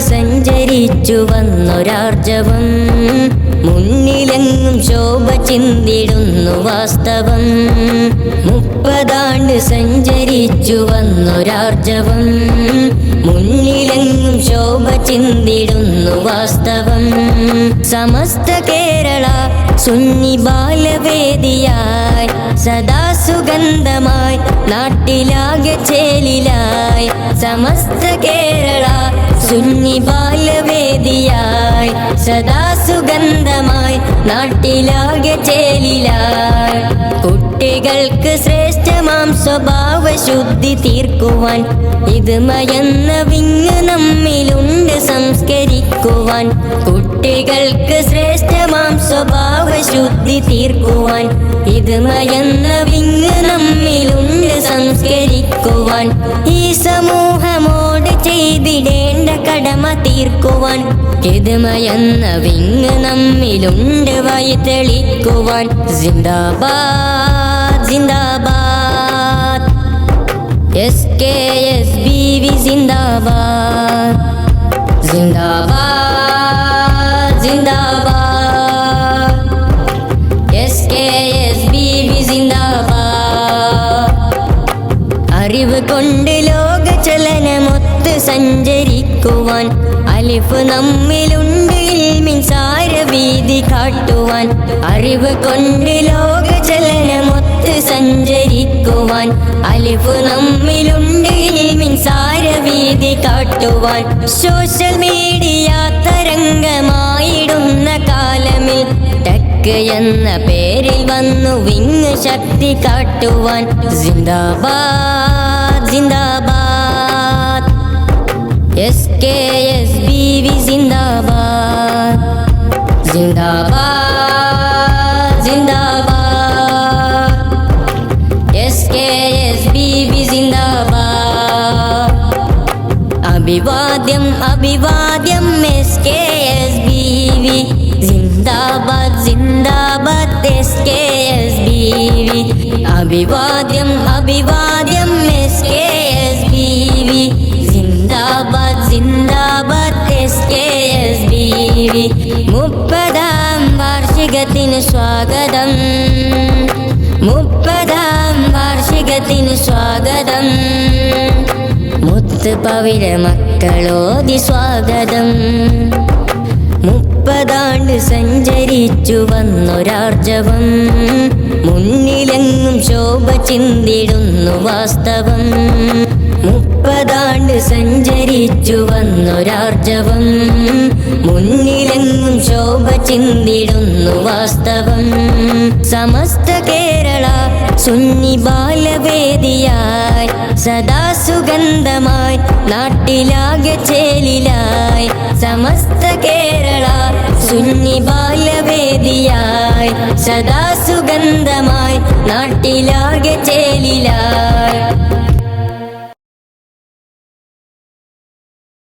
സഞ്ചരിച്ചു വന്നൊരാർജവം. മുന്നിലെങ്ങും ശോഭ ചിന്തിടുന്നു വാസ്തവം. മുപ്പതാണ്ട് സഞ്ചരിച്ചു വന്നൊരാർജവം. മുന്നിലെങ്ങും ശോഭ ചിന്തിടുന്നു വാസ്തവം. സമസ്ത കേരള സുന്നി ബാലവേദിയായി സദാ സുഗന്ധമായി നാട്ടിലാകെ ചേലിലായി. സമസ്ത കേരള സുന്നി ബാലവേദിയായി സദാ സുഗന്ധമായി നാട്ടിലാകെ ചേലിലായി. കുട്ടികൾക്ക് ശ്രേഷ്ഠമാം സ്വഭാവ ശുദ്ധി തീർക്കുവാൻ ഇത് മയന്ന വിങ്ങ് നമ്മിലുണ്ട് സംസ്കരിക്കുവാൻ. കുട്ടികൾക്ക് ശ്രേഷ്ഠമാം സ്വഭാവ ശുദ്ധി തീർക്കുവാൻ ഇത് മയന്ന വിങ്ങ് നമ്മിലുണ്ട് സംസ്കരിക്കുവാൻ. ഈ കടമ തീർക്കുവാൻ. കെതുമയെന്ന വിങ് നമ്മിലുണ്ട് വഴി തെളിക്കുവാൻ. ജിന്ദാബാദ് zindabad. S K S B V zindabad. ജിന്ദാബാദ് zindabad. S K S B V സിന്ദാബാദ് അറിവ് കൊണ്ട് ലോക ചലനമൊത്ത് സഞ്ചരിക്കുവാൻ. അലിഫ് നമ്മിലുണ്ട് സാരവീതി കാട്ടുവാൻ. അറിവ് കൊണ്ട് ലോക ചലനമൊത്ത് സഞ്ചരിക്കുവാൻ. അലിഫ് നമ്മിലുണ്ട് സാരവീതി കാട്ടുവാൻ. സോഷ്യൽ മീഡിയ തരംഗമായിടുന്ന കാലമിൽ ടെക് എന്ന പേരിൽ വന്നു വിങ് ശക്തി കാട്ടുവാൻ. ജിന്ദാബാദ് സിന്ദാബാദ് S K S B V जिंदाबाद जिंदाबाद जिंदाबाद एस के एस बीवी जिंदाबाद अभिवाद्यम अभिवाद्यम एस के एस बीवी जिंदाबाद जिंदाबाद S K S B V अभिवाद्यम अभिवाद സിന്ദാബാദ് S K S B V മുപ്പതാം വാർഷികത്തിന് സ്വാഗതം മുപ്പതാം വാർഷികത്തിന് സ്വാഗതം മുത്ത് പവിഴ മക്കളോതി സ്വാഗതം മുപ്പതാണ്ട് സഞ്ചരിച്ചു വന്നൊരാർജവം മുന്നിലെങ്ങും ശോഭ ചിന്തിടുന്നു വാസ്തവം മുപ്പതാണ്ട് സഞ്ചരിച്ചു വന്നൊരാർജവം. മുന്നിലെങ്ങും ശോഭ ചിന്തിടുന്നു വാസ്തവം. സമസ്ത കേരള സുന്നി ബാലവേദിയായി സദാ സുഗന്ധമായി നാട്ടിലാകെ ചേലിലായി. സമസ്ത കേരള സുന്നി ബാലവേദിയായി സദാ സുഗന്ധമായി നാട്ടിലാകെ ചേലിലായി.